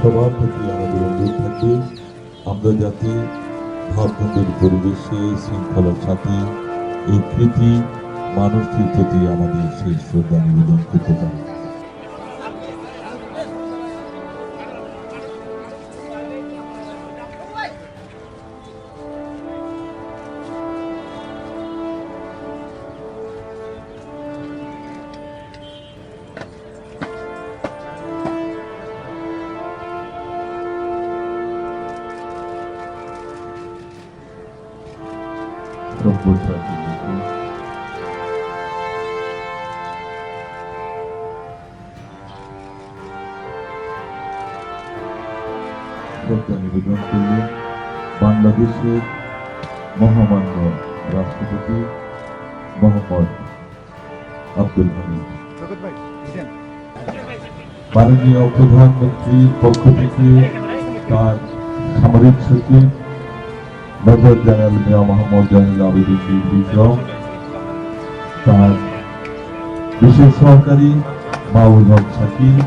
সবার প্রতি আমাদের অনুরোধ থাকবে আমরা যাতে ভাবগম্ভীর পরিবেশে, শৃঙ্খলার সাথে, এই কৃতি মানুষটির প্রতি আমাদের সেই শ্রদ্ধা নিবেদন করতে পারি। সভ্যসাচী নীতি শ্রদ্ধা নিবেদন করলেন বাংলাদেশের মহামান্য রাষ্ট্রপতি মোহাম্মদ আব্দুল হামিদ মাননীয় প্রধানমন্ত্রীর পক্ষ থেকে তার সামরিক সচিব মেজর জেনারেল মিয়া মোহাম্মদ জয়নুল আবেদিন বিক্রম তার বিশেষ সহকারী মাহবুব হক শাকির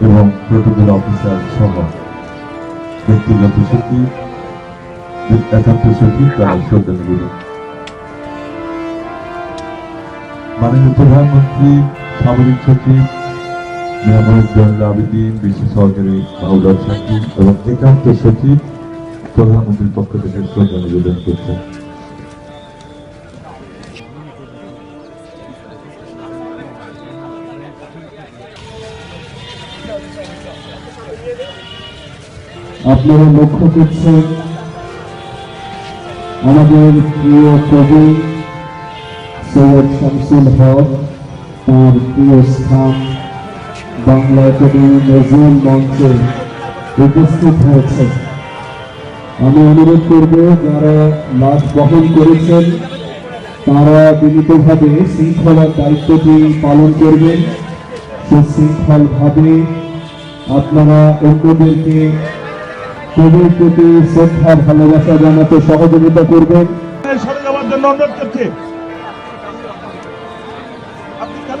এবং প্রোটোকল অফিসার সহ ব্যক্তিগত সচিব একান্ত সচিব তারা শ্রদ্ধা নিবেদন মাননীয় প্রধানমন্ত্রী, সামরিক সচিব মোহাম্মদ জয়নুল আবেদিন বিশেষ সহকারী মাহবুব হক এবং একান্ত সচিব প্রধানমন্ত্রীর পক্ষ থেকে শ্রদ্ধা নিবেদন করছেন আপনারা লক্ষ্য করছেন, আমাদের প্রিয় কবি সৈয়দ শামসুল হক, তার প্রিয় স্থান বাংলা একাডেমি নজরুল মঞ্চে উপস্থিত হয়েছে আমি অনুরোধ করব, যারা লাশ বহন করেছেন, তারা বিনীতভাবে শৃঙ্খলার দায়িত্বটি পালন করবেন। সুশৃঙ্খলভাবে আপনারা অন্যদেরকে কবির প্রতি শ্রদ্ধা, ভালোবাসা জানাতে সহযোগিতা করবেন। অনুরোধ করছি। আপনি কেন